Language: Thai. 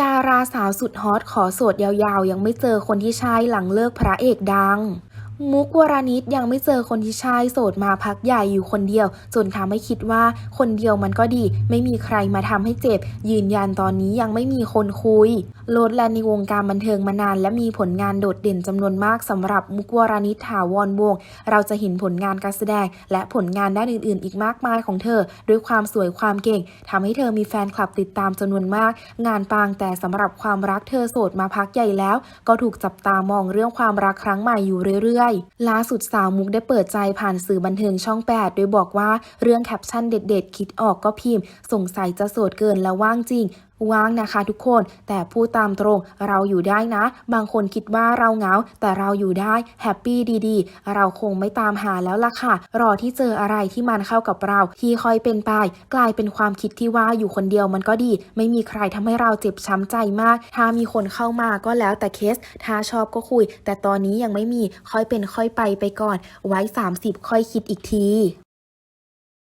ดาราสาวสุดฮอตขอโสดยาวๆ ยังไม่เจอคนที่ใช่หลังเลิกพระเอกดัง มุกวรานิชยังไม่เจอคนที่ใช่โสดมาพักใหญ่อยู่คนเดียว จนทำให้คิดว่าคนเดียวมันก็ดี ไม่มีใครมาทำให้เจ็บ ยืนยันตอนนี้ยังไม่มีคนคุย โลดแลนในวงการบันเทิงมานาน และมีผลงานโดดเด่นจำนวนมากสำหรับมุกวรานิชถาวรวง เราจะเห็นผลงานการแสดง และผลงานด้านอื่นๆ อีกมากมายของเธอ ด้วยความสวยความเก่งทำให้เธอมีแฟนคลับติดตามจำนวนมาก งานปางแต่สำหรับความรักเธอโสดมาพักใหญ่แล้ว ก็ถูกจับตามองเรื่องความรักครั้งใหม่อยู่เรื่อยล่าสุดสาวมุกได้เปิดใจผ่านสื่อบันเทิงช่อง 8 โดยบอกว่าเรื่องแคปชั่นเด็ด ๆ คิดออกก็พิมพ์ สงสัยจะโสดเกินแล้วว่างจริง ว่างนะคะทุกคน แต่พูดตามตรงเราอยู่ได้นะ บางคนคิดว่าเราเหงา แต่เราอยู่ได้แฮปปี้ดีๆ เราคงไม่ตามหาแล้วล่ะค่ะ รอที่เจออะไรที่มันเข้ากับเรา ที่ค่อยเป็นไป กลายเป็นความคิดที่ว่าอยู่คนเดียวมันก็ดี ไม่มีใครทำให้เราเจ็บช้ำใจมาก ถ้ามีคนเข้ามาก็แล้วแต่เคส ถ้าชอบก็คุย แต่ตอนนี้ยังไม่มีค่อยเป็นค่อยไปไปก่อน ไว้ 30 ค่อยคิดอีกที